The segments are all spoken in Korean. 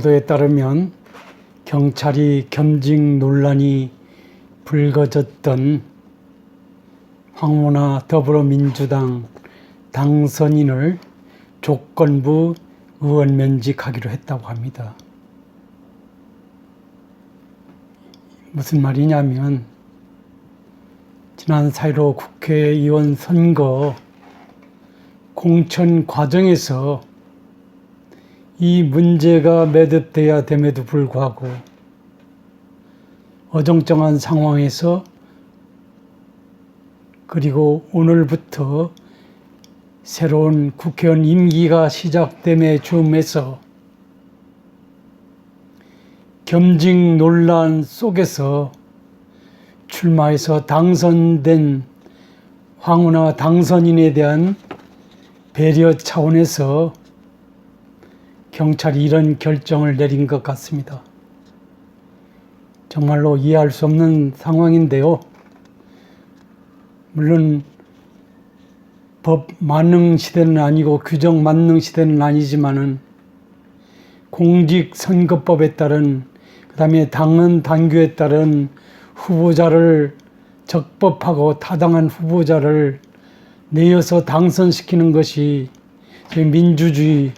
보도에 따르면 경찰이 겸직 논란이 불거졌던 황운하 더불어민주당 당선인을 조건부 의원 면직하기로 했다고 합니다. 무슨 말이냐면 지난 4.15 국회의원 선거 공천 과정에서 이 문제가 매듭돼야 됨에도 불구하고 어정쩡한 상황에서 그리고 오늘부터 새로운 국회의원 임기가 시작됨에 줌해서 겸직 논란 속에서 출마해서 당선된 황운하 당선인에 대한 배려 차원에서 경찰이 이런 결정을 내린 것 같습니다. 정말로 이해할 수 없는 상황인데요. 물론 법 만능 시대는 아니고 규정 만능 시대는 아니지만은 공직 선거법에 따른 그다음에 당헌 당규에 따른 후보자를 적법하고 타당한 후보자를 내어서 당선시키는 것이 민주주의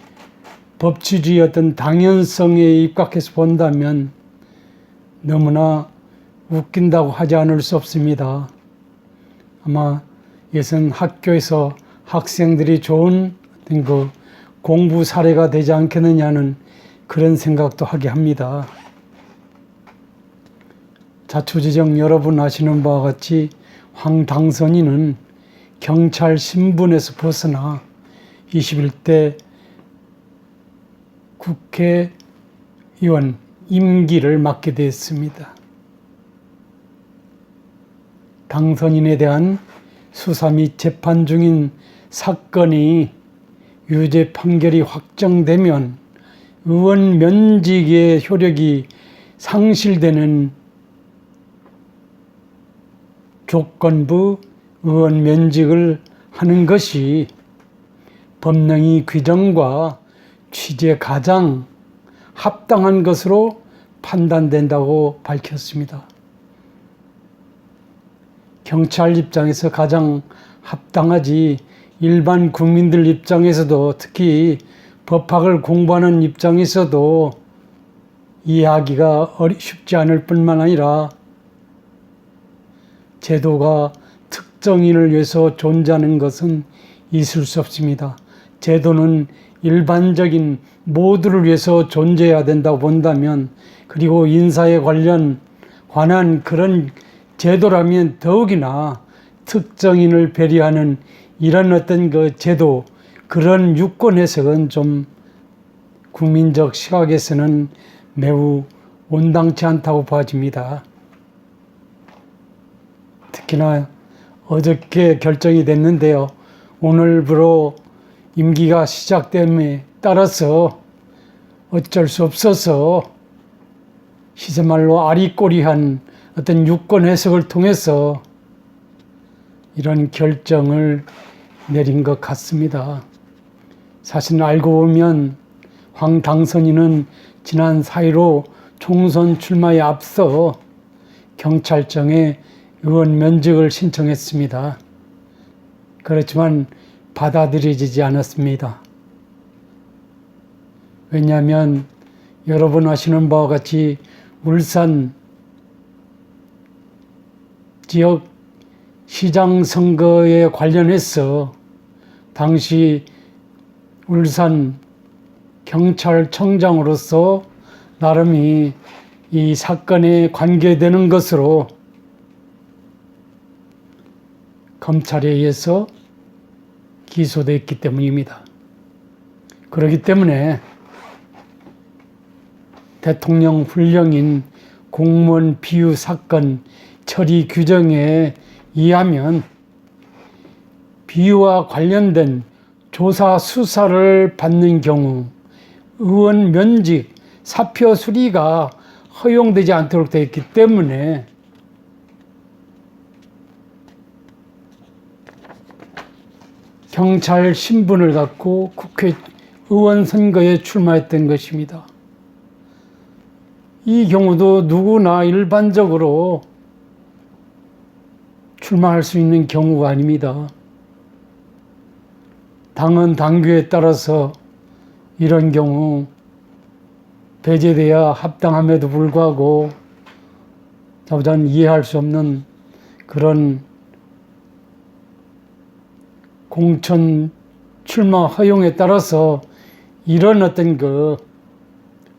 법치주의 어떤 당연성에 입각해서 본다면 너무나 웃긴다고 하지 않을 수 없습니다. 아마 이것은 학교에서 학생들이 좋은 어떤 그 공부 사례가 되지 않겠느냐는 그런 생각도 하게 합니다. 자초지정 여러분 아시는 바와 같이 황 당선인은 경찰 신분에서 벗어나 21대 국회의원 임기를 맡게 됐습니다. 당선인에 대한 수사 및 재판 중인 사건이 유죄 판결이 확정되면 의원 면직의 효력이 상실되는 조건부 의원 면직을 하는 것이 법령의 규정과 취지에 가장 합당한 것으로 판단된다고 밝혔습니다. 경찰 입장에서 가장 합당하지 일반 국민들 입장에서도 특히 법학을 공부하는 입장에서도 이해하기가 쉽지 않을 뿐만 아니라 제도가 특정인을 위해서 존재하는 것은 있을 수 없습니다. 제도는 일반적인 모두를 위해서 존재해야 된다고 본다면 그리고 인사에 관련 관한 그런 제도라면 더욱이나 특정인을 배려하는 이런 어떤 그 제도 그런 유권 해석은 좀 국민적 시각에서는 매우 온당치 않다고 봐집니다. 특히나 어저께 결정이 됐는데요. 오늘부로 임기가 시작됨에 따라서 어쩔 수 없어서 시세말로 아리꼬리한 어떤 유권 해석을 통해서 이런 결정을 내린 것 같습니다. 사실 알고 보면 황 당선인은 지난 4.15 총선 출마에 앞서 경찰청에 의원 면직을 신청했습니다. 그렇지만 받아들여지지 않았습니다. 왜냐하면 여러분 아시는 바와 같이 울산 지역 시장 선거에 관련해서 당시 울산 경찰청장으로서 나름이 이 사건에 관계되는 것으로 검찰에 의해서 기소됐기 때문입니다. 그렇기 때문에 대통령 훈령인 공무원 비유 사건 처리 규정에 의하면 비유와 관련된 조사 수사를 받는 경우 의원 면직 사표 수리가 허용되지 않도록 되어 있기 때문에 경찰 신분을 갖고 국회의원 선거에 출마했던 것입니다. 이 경우도 누구나 일반적으로 출마할 수 있는 경우가 아닙니다. 당은 당규에 따라서 이런 경우 배제돼야 합당함에도 불구하고 저는 이해할 수 없는 그런 공천 출마 허용에 따라서 이런 어떤 그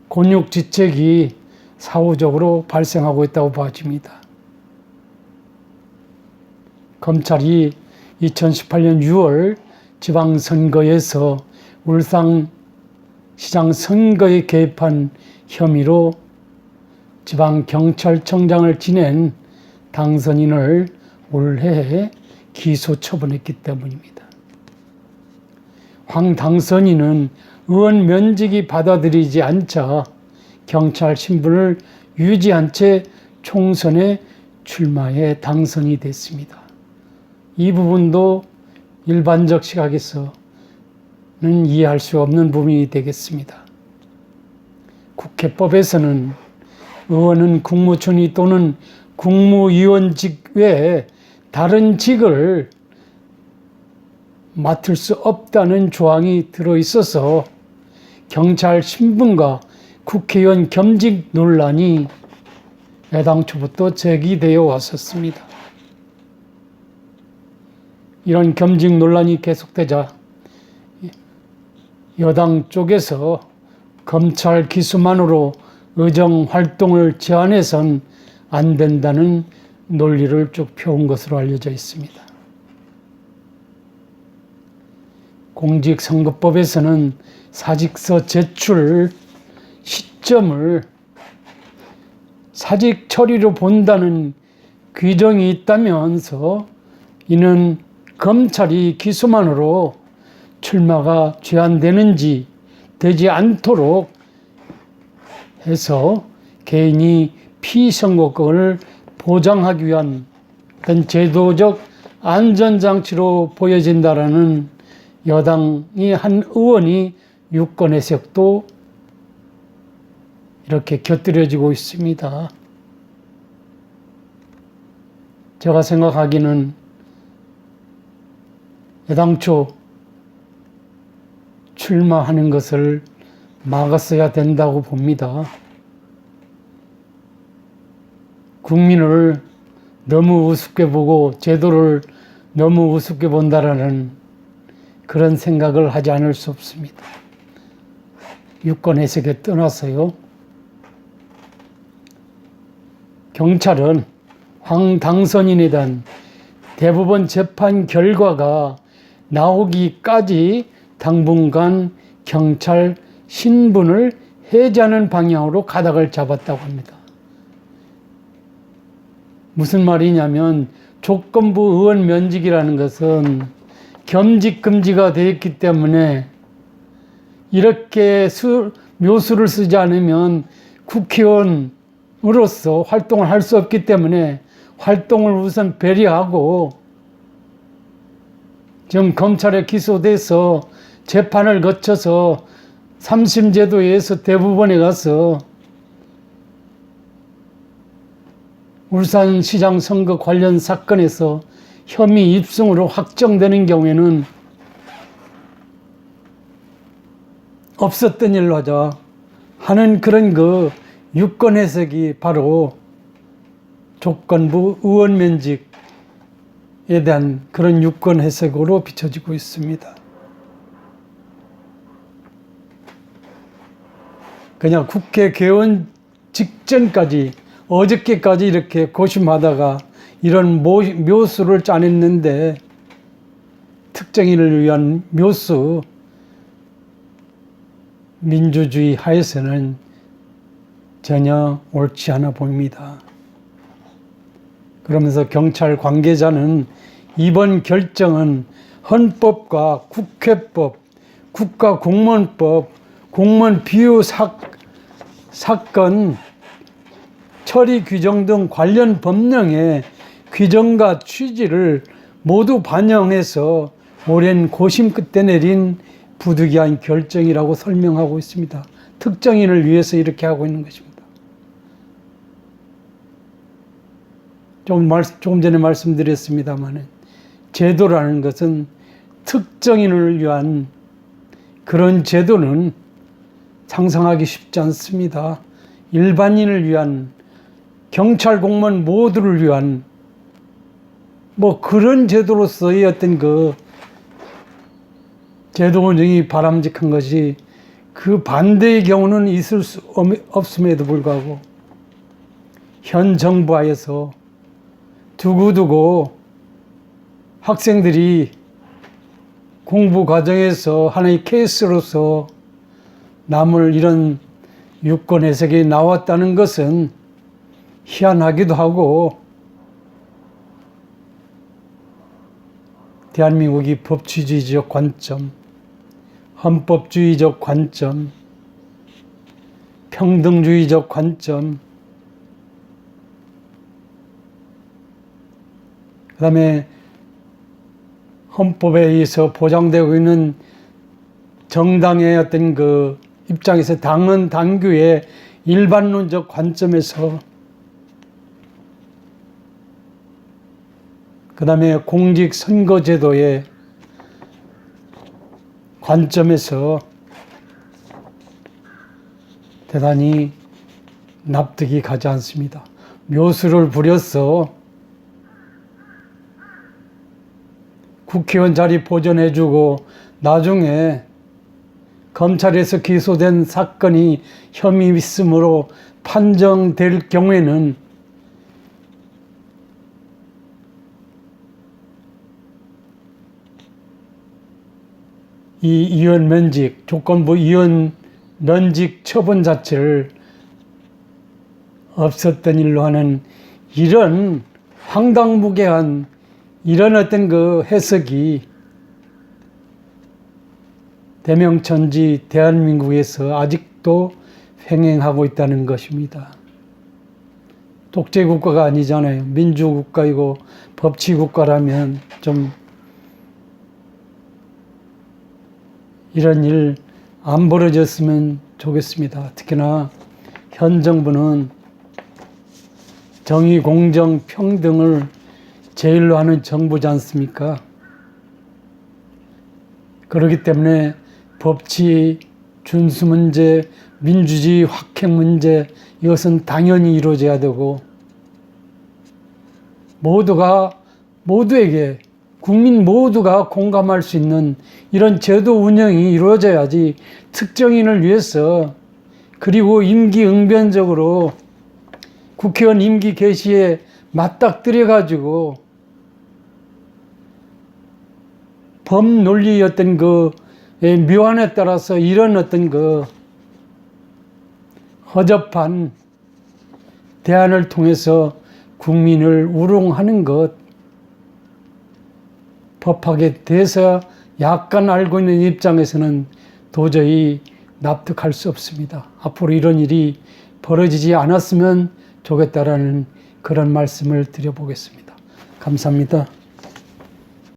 곤욕 지책이 사후적으로 발생하고 있다고 봐집니다. 검찰이 2018년 6월 지방선거에서 울산시장 선거에 개입한 혐의로 지방경찰청장을 지낸 당선인을 올해 기소 처분했기 때문입니다. 황 당선인은 의원 면직이 받아들이지 않자 경찰 신분을 유지한 채 총선에 출마해 당선이 됐습니다. 이 부분도 일반적 시각에서는 이해할 수 없는 부분이 되겠습니다. 국회법에서는 의원은 국무총리 또는 국무위원직 외에 다른 직을 맡을 수 없다는 조항이 들어 있어서 경찰 신분과 국회의원 겸직 논란이 애당초부터 제기되어 왔었습니다. 이런 겸직 논란이 계속되자 여당 쪽에서 검찰 기수만으로 의정 활동을 제한해선 안 된다는 논리를 쭉 펴온 것으로 알려져 있습니다. 공직선거법에서는 사직서 제출 시점을 사직 처리로 본다는 규정이 있다면서 이는 검찰이 기소만으로 출마가 제한되는지 되지 않도록 해서 개인이 피선거권을 보장하기 위한 어떤 제도적 안전장치로 보여진다라는 여당이 한 의원이 유권 해석도 이렇게 곁들여지고 있습니다. 제가 생각하기는 애당초 출마하는 것을 막았어야 된다고 봅니다. 국민을 너무 우습게 보고 제도를 너무 우습게 본다라는 그런 생각을 하지 않을 수 없습니다. 유권 해석에 떠나서요. 경찰은 황 당선인에 대한 대법원 재판 결과가 나오기까지 당분간 경찰 신분을 해제하는 방향으로 가닥을 잡았다고 합니다. 무슨 말이냐면 조건부 의원 면직이라는 것은 겸직 금지가 되어 있기 때문에 이렇게 수, 묘수를 쓰지 않으면 국회의원으로서 활동을 할 수 없기 때문에 활동을 우선 배려하고 지금 검찰에 기소돼서 재판을 거쳐서 삼심제도에서 대법원에 가서 울산시장 선거 관련 사건에서 혐의 입증으로 확정되는 경우에는 없었던 일로 하자 하는 그런 그 유권 해석이 바로 조건부 의원 면직에 대한 그런 유권 해석으로 비춰지고 있습니다. 그냥 국회 개원 직전까지 어저께까지 이렇게 고심하다가 이런 모, 묘수를 짜냈는데 특정인을 위한 묘수 민주주의 하에서는 전혀 옳지 않아 보입니다. 그러면서 경찰 관계자는 이번 결정은 헌법과 국회법, 국가공무원법, 공무원 비유 사, 사건 처리 규정 등 관련 법령의 규정과 취지를 모두 반영해서 오랜 고심 끝에 내린 부득이한 결정이라고 설명하고 있습니다. 특정인을 위해서 이렇게 하고 있는 것입니다. 조금, 말, 조금 전에 말씀드렸습니다만, 제도라는 것은 특정인을 위한 그런 제도는 상상하기 쉽지 않습니다. 일반인을 위한 경찰 공무원 모두를 위한 뭐 그런 제도로서의 어떤 그 제도 운영이 바람직한 것이 그 반대의 경우는 있을 수 없- 없음에도 불구하고 현 정부 하에서 두고두고 학생들이 공부 과정에서 하나의 케이스로서 남을 이런 유권 해석이 나왔다는 것은 희한하기도 하고 대한민국이 법치주의적 관점, 헌법주의적 관점, 평등주의적 관점, 그 다음에 헌법에 의해서 보장되고 있는 정당의 어떤 그 입장에서 당은 당규의 일반론적 관점에서 그 다음에 공직선거제도의 관점에서 대단히 납득이 가지 않습니다. 묘수를 부려서 국회의원 자리 보존해주고 나중에 검찰에서 기소된 사건이 혐의 있음으로 판정될 경우에는 이 의원 면직, 조건부 의원 면직 처분 자체를 없었던 일로 하는 이런 황당무계한 이런 어떤 그 해석이 대명천지 대한민국에서 아직도 횡행하고 있다는 것입니다. 독재국가가 아니잖아요. 민주국가이고 법치국가라면 좀 이런 일 안 벌어졌으면 좋겠습니다. 특히나 현 정부는 정의, 공정, 평등을 제일로 하는 정부지 않습니까? 그렇기 때문에 법치 준수 문제, 민주주의 확행 문제 이것은 당연히 이루어져야 되고 모두가 모두에게 국민 모두가 공감할 수 있는 이런 제도 운영이 이루어져야지 특정인을 위해서 그리고 임기응변적으로 국회의원 임기 개시에 맞닥뜨려 가지고 법 논리였던 그 묘안에 따라서 이런 어떤 그 허접한 대안을 통해서 국민을 우롱하는 것 법학에 대해서 약간 알고 있는 입장에서는 도저히 납득할 수 없습니다. 앞으로 이런 일이 벌어지지 않았으면 좋겠다라는 그런 말씀을 드려보겠습니다. 감사합니다.